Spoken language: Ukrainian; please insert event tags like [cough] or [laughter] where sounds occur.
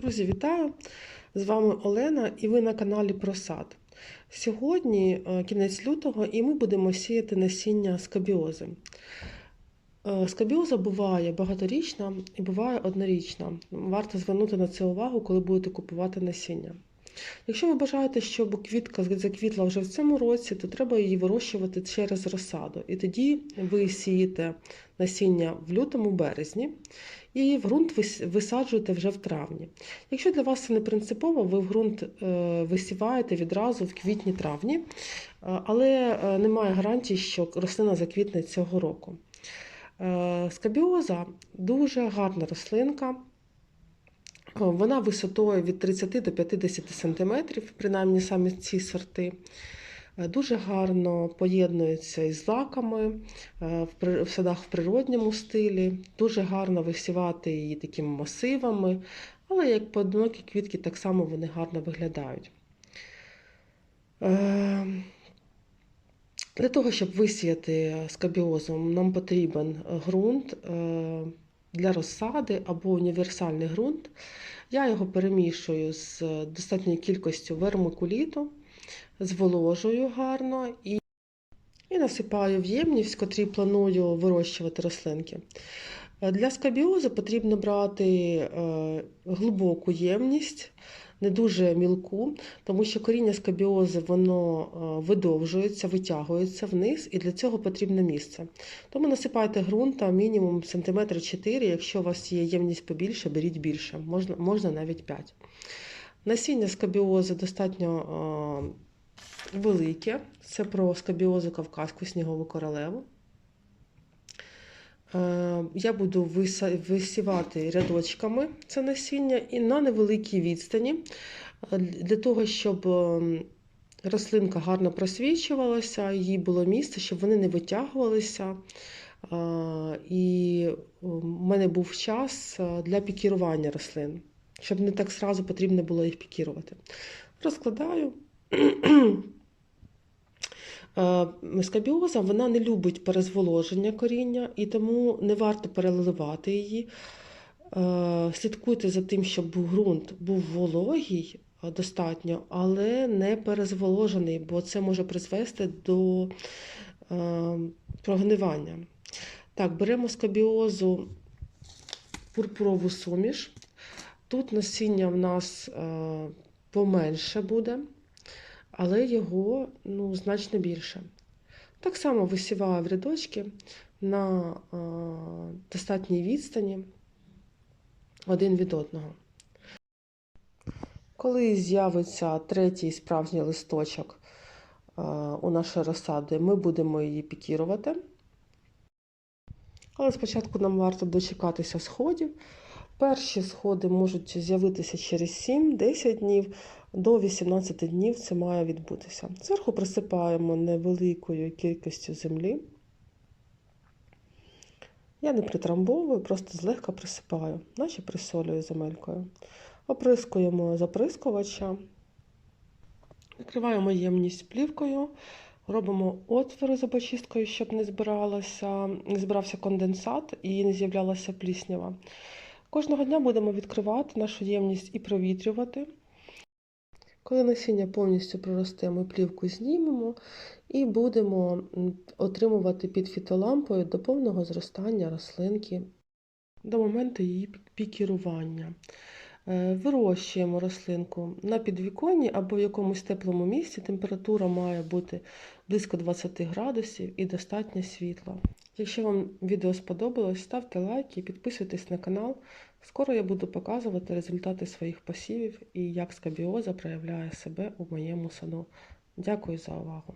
Друзі, вітаю! З вами Олена і ви на каналі Просад. Сьогодні е, кінець лютого, і ми будемо сіяти насіння скабіози. Е, Скабіоза буває багаторічна і буває однорічна. Варто звернути на це увагу, коли будете купувати насіння. Якщо ви бажаєте, щоб квітка заквітла вже в цьому році, то треба її вирощувати через розсаду. І тоді ви сієте насіння в лютому-березні і в ґрунт висаджуєте вже в травні. Якщо для вас це не принципово, ви в ґрунт е, висіваєте відразу в квітні-травні, е, але е, немає гарантії, що рослина заквітне цього року. Скабіоза дуже гарна рослинка. Е, Вона висотою від 30 до 50 см, принаймні саме ці сорти. Е, Дуже гарно поєднується із злаками е, в садах в природньому стилі. Дуже гарно висівати її такими масивами, але як поодинокі квітки, так само вони гарно виглядають. Для того, щоб висіяти скабіозу, нам потрібен ґрунт для розсади або універсальний ґрунт. Я його перемішую з достатньою кількістю вермикуліту, зволожую гарно і, і насипаю в ємність, в котрій планую вирощувати рослинки. Е, Для скабіози потрібно брати е, глибоку ємність, не дуже мілку, тому що коріння скабіози воно е, видовжується, витягується вниз, і для цього потрібне місце. Тому насипайте ґрунта мінімум сантиметр 4, якщо у вас є ємність побільше, беріть більше, можна, можна навіть 5. Насіння скабіози достатньо велике. Це про скабіозу кавказьку снігову королеву. Е, Я буду висівати рядочками це насіння і на невеликій відстані, е, для того, щоб ем, рослинка гарно просвічувалася, їй було місце, щоб вони не витягувалися. Е, І в мене був час для пікірування рослин, щоб не так зразу потрібно було їх пікірувати. Розкладаю. [clears throat] Е, Скабіоза вона не любить перезволоження коріння, і тому не варто переливати її. Е, Слідкуйте за тим, щоб ґрунт був вологий е, достатньо, але не перезволожений, бо це може призвести до прогнивання. Так, беремо скабіозу пурпурову суміш. Тут насіння в нас поменше буде але його ну, значно більше. Так само висіваю рядочки на е, достатній відстані один від одного. Коли з'явиться третій справжній листочок е, у нашої розсади, ми будемо її пікірувати. Але спочатку нам варто дочекатися сходів. Перші сходи можуть з'явитися через 7-10 днів, до 18 днів це має відбутися. Зверху присипаємо невеликою кількістю землі. Я не притрамбовую, просто злегка присипаю, наче присолюю земелькою. Оприскуємо заприскувача, накриваємо ємність плівкою, робимо отвори зубочисткою, щоб не збиралося, не збирався конденсат і не з'являлася пліснява. Кожного дня будемо відкривати нашу ємність і провітрювати. Коли насіння повністю проросте, ми плівку знімемо і будемо отримувати під фітолампою до повного зростання рослинки до моменту її пікірування. Е, Вирощуємо рослинку на підвіконні або в якомусь теплому місці. Температура має бути близько 20 градусів і достатньо світла. Якщо вам відео сподобалось, ставте лайки, підписуйтесь на канал. Скоро я буду показувати результати своїх посівів і як скабіоза проявляє себе у моєму саду. Дякую за увагу!